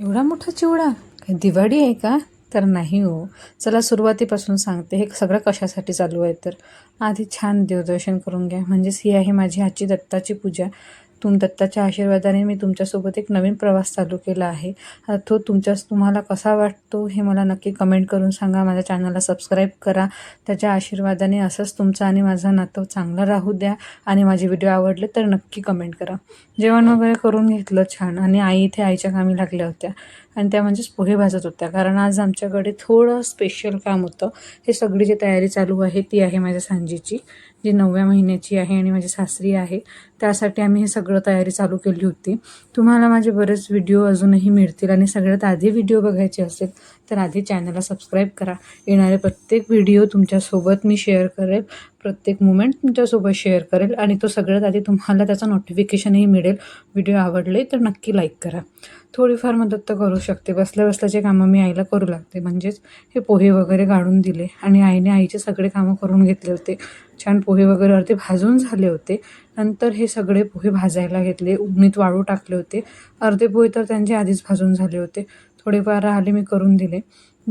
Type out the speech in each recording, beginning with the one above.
एवढा मोठा चिवडा? काही दिवाळी आहे का? तर नाही हो. चला सुरुवातीपासून सांगते. हे सगळं कशासाठी चालू आहे तर? आधी छान देवदर्शन करून घ्या. म्हणजेच ही आहे माझी आजची दत्ताची पूजा. तुम दत्ताच्या आशीर्वादाने मी तुमच्यासोबत एक नवीन प्रवास चालू केला आहे. तो तुमच्या तुम्हाला कसा वाटतो हे मला नक्की कमेंट करून सांगा. माझ्या चॅनलला सबस्क्राईब करा. त्याच्या आशीर्वादाने असंच तुमचं आणि माझं नातं चांगलं राहू द्या. आणि माझे व्हिडिओ आवडले तर नक्की कमेंट करा. जेवण वगैरे करून घेतलं छान. आणि आई इथे आईच्या कामी लागल्या होत्या. आणि त्या म्हणजेच पोहे भाजत होत्या. कारण आज आमच्याकडे थोडं स्पेशल काम होतं. हे सगळी जी तयारी चालू आहे ती आहे माझ्या सांजीची. जी नवव्या महिन्याची आहे आणि माझी सासरी आहे त्यासाठी आम्ही हे सगळं तयारी चालू केली होती. तुम्हाला माझे बरेच व्हिडिओ अजूनही मिळतील आणि सगळ्यात आधी व्हिडिओ बघायचे असेल तर आधी चॅनलला सबस्क्राईब करा. येणारे प्रत्येक व्हिडिओ तुमच्यासोबत मी शेअर करेल. प्रत्येक मुमेंट तुमच्यासोबत शेअर करेल आणि तो सगळ्यात आधी तुम्हाला त्याचं नोटिफिकेशनही मिळेल. व्हिडिओ आवडले तर नक्की लाईक करा. थोडीफार मदत तर करू शकते. बसल्या बसल्याचे कामं मी आईला करू लागते. म्हणजेच हे पोहे वगैरे काढून दिले आणि आईने आईचे सगळे कामं करून घेतले होते. छान पोहे वगैरे अर्धे भाजून झाले होते. नंतर हे सगळे पोहे भाजायला घेतले. उन्नीत वाळू टाकले होते. अर्धे पोहे तर त्यांचे आधीच भाजून झाले होते. थोडेफार राहिले मी करून दिले.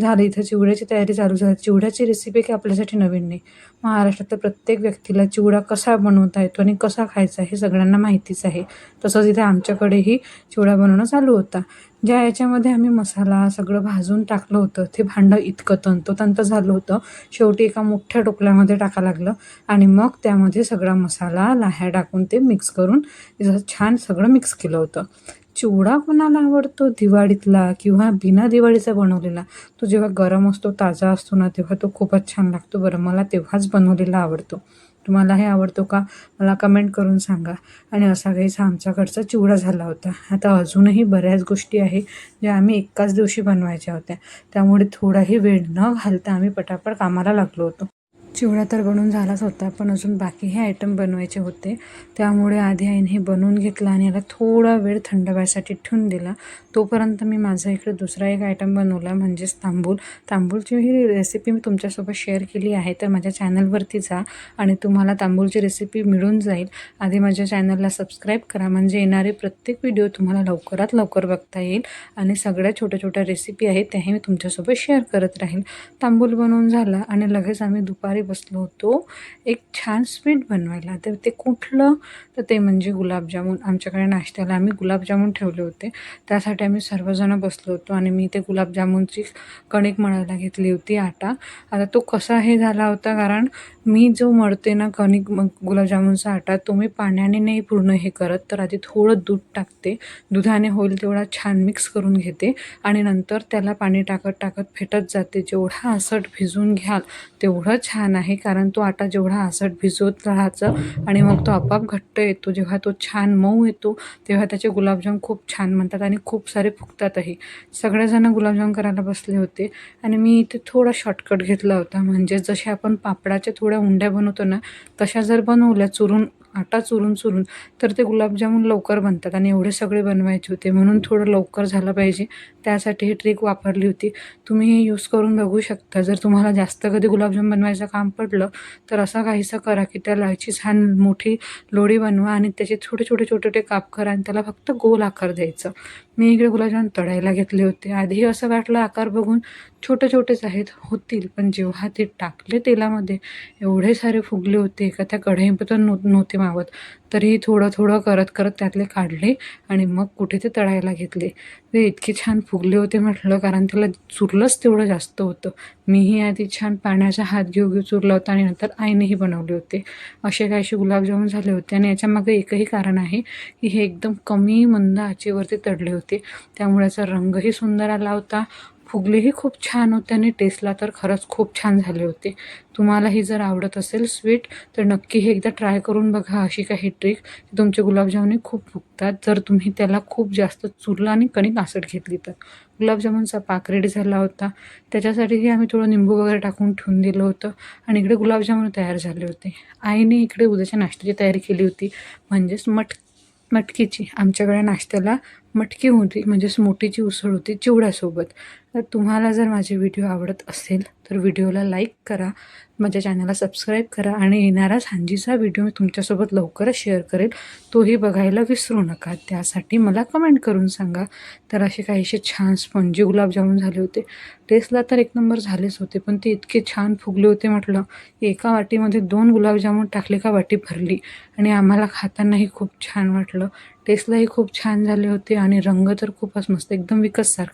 झाले इथं चिवड्याची तयारी चालू झाली. चिवड्याची रेसिपी काही आपल्यासाठी नवीन नाही. महाराष्ट्रातल्या प्रत्येक व्यक्तीला चिवडा कसा बनवता येतो आणि कसा खायचा हे सगळ्यांना माहितीच आहे. तसंच इथे आमच्याकडेही चिवडा बनवणं चालू होता. ज्या याच्यामध्ये आम्ही मसाला सगळं भाजून टाकलं होतं ते भांडं इतकं तंतोतंत झालं होतं. शेवटी एका मोठ्या टोपल्यामध्ये टाका लागलं आणि मग त्यामध्ये सगळा मसाला लाह्या टाकून ते मिक्स करून छान सगळं मिक्स केलं होतं. चिवडा कोणाला आवडतो? दिवाळीतला किंवा बिना दिवाळीचा बनवलेला? तो जेव्हा गरम असतो ताजा असतो ना तेव्हा तो खूपच छान लागतो. बरं मला तेव्हाच बनवलेला आवडतो. तुम्हाला हे आवडतो का मला कमेंट करून सांगा. आणि असा काहीच आमच्याकडचा चिवडा झाला होता. आता अजूनही बऱ्याच गोष्टी आहे ज्या आम्ही एकाच दिवशी बनवायच्या होत्या. त्यामुळे थोडाही वेळ न घालता आम्ही पटापट कामाला लागलो होतो. चिवडा तर बनवून झालाच होता पण अजून बाकी हे आयटम बनवायचे होते. त्यामुळे आधी आईने हे बनवून घेतलं आणि याला थोडा वेळ थंड व्हायसाठी ठेवून दिला. तोपर्यंत मी माझा इकडे दुसरा एक आयटम बनवला म्हणजेच तांबूल. तांबूलची ही रेसिपी मी तुमच्यासोबत शेअर केली आहे तर माझ्या चॅनलवरती जा आणि तुम्हाला तांबूलची रेसिपी मिळून जाईल. आधी माझ्या चॅनलला सबस्क्राईब करा म्हणजे येणारे प्रत्येक व्हिडिओ तुम्हाला लवकरात लवकर बघता येईल. आणि सगळ्या छोट्या छोट्या रेसिपी आहेत त्याही मी तुमच्यासोबत शेअर करत राहील. तांबूल बनवून झाला आणि लगेच आम्ही दुपारी बसलो होतो. एक छान स्वीट बनवायला. तर ते कुठलं? तर ते म्हणजे गुलाबजामुन. आमच्याकडे नाश्त्याला आम्ही गुलाबजामुन ठेवले होते. त्यासाठी आम्ही सर्वजणं बसलो होतो आणि मी ते गुलाबजामुनची कणिक मळायला घेतली होती आटा. आता तो कसा हे झाला होता कारण मी जो मळते ना कणिक मग गुलाबजामुनचा आटा तो मी पाण्याने नाही पूर्ण हे करत तर आधी थोडं दूध टाकते. दुधाने होईल तेवढा छान मिक्स करून घेते आणि नंतर त्याला पाणी टाकत टाकत फेटत जाते. जेवढा असट भिजून घ्याल तेवढं छान आहे कारण तो आटा जेवढा असट भिजवत राहायचं आणि मग तो आपाप घट्ट येतो. जेव्हा तो छान मऊ येतो तेव्हा त्याचे गुलाबजाम खूप छान म्हणतात आणि खूप सारे फुगतातही. सगळेजणं गुलाबजाम करायला बसले होते आणि मी इथे थोडा शॉर्टकट घेतला होता. म्हणजे जसे आपण पापडाच्या थोड्या उंड्या बनवतो ना तशा जर बनवल्या चुरून आटा चुरून चुरून तर ते गुलाबजामुन लवकर बनतात आणि एवढे सगळे बनवायचे होते. म्हणून थोडं लवकर झालं पाहिजे. त्यासाठी ही ट्रिक वापरली होती. तुम्ही हे यूज करून बघू शकता. जर तुम्हाला जास्त कधी गुलाबजाम बनवायचं काम पडलं तर असं काहीसं करा की त्या लायची छान मोठी लोडी बनवा आणि त्याचे छोटे छोटे छोटे छोटे काप करा आणि त्याला फक्त गोल आकार द्यायचं. मी इकडे गुलाबजाम तळायला घेतले होते. आधी असं वाटलं आकार बघून छोटे छोटेच आहेत होतील. पण जेव्हा ते टाकले तेलामध्ये एवढे सारे फुगले होते. का त्या कढईपर्यंत नव्ह नव्हते मावत. तरीही थोडं थोडं करत करत त्यातले काढले आणि मग कुठे ते तळायला घेतले. ते इतके छान फुगले होते म्हटलं कारण त्याला चुरलंच तेवढं जास्त होतं. मीही आधी छान पाण्याचा हात घेऊ घेऊ चुरला होता आणि नंतर आईनेही बनवले होते. असे काहीसे गुलाबजामुन झाले होते आणि याच्यामागे एकही कारण आहे की हे एकदम कमी मंद आचेवरती तडले होते. त्यामुळे याचा रंगही सुंदर आला होता फुगलेही खूप छान होते आणि टेस्टला तर खरंच खूप छान झाले होते. तुम्हालाही जर आवडत असेल स्वीट तर नक्की हे एकदा ट्राय करून बघा अशी काही ट्रिक. तुमचे गुलाबजामुनही खूप फुगतात. जर तुम्ही त्याला खूप जास्त चुरलं आणि कणिक आसट घेतली तर. गुलाबजामुनचा पाक रेडी झाला होता. त्याच्यासाठीही आम्ही थोडं निंबू वगैरे टाकून ठेवून दिलं होतं आणि इकडे गुलाबजामुन तयार झाले होते. आईने इकडे उद्याच्या नाश्त्याची तयारी केली होती. म्हणजेच मट मटकीची. आमच्याकडे नाश्त्याला मटकी होती म्हणजेच मोठीची उसळ होती चिवड्यासोबत. तर तुम्हाला जर माझे व्हिडिओ आवडत असेल तर व्हिडिओला लाईक करा माझ्या चॅनलला सबस्क्राईब करा आणि येणारा सांजीचा व्हिडिओ मी तुमच्यासोबत लवकरच शेअर करेल. तोही बघायला विसरू नका. त्यासाठी मला कमेंट करून सांगा. तर असे काहीसे छान स्पंजी गुलाबजामुन झाले होते. टेस्टला तर एक नंबर झालेच होते पण ते इतके छान फुगले होते म्हटलं एका वाटीमध्ये दोन गुलाबजामुन टाकले का वाटी भरली. आणि आम्हाला खातानाही खूप छान वाटलं. टेस्टलाही खूप छान झाले होते आणि रंग तर खूपच मस्त एकदम विकतसारखा.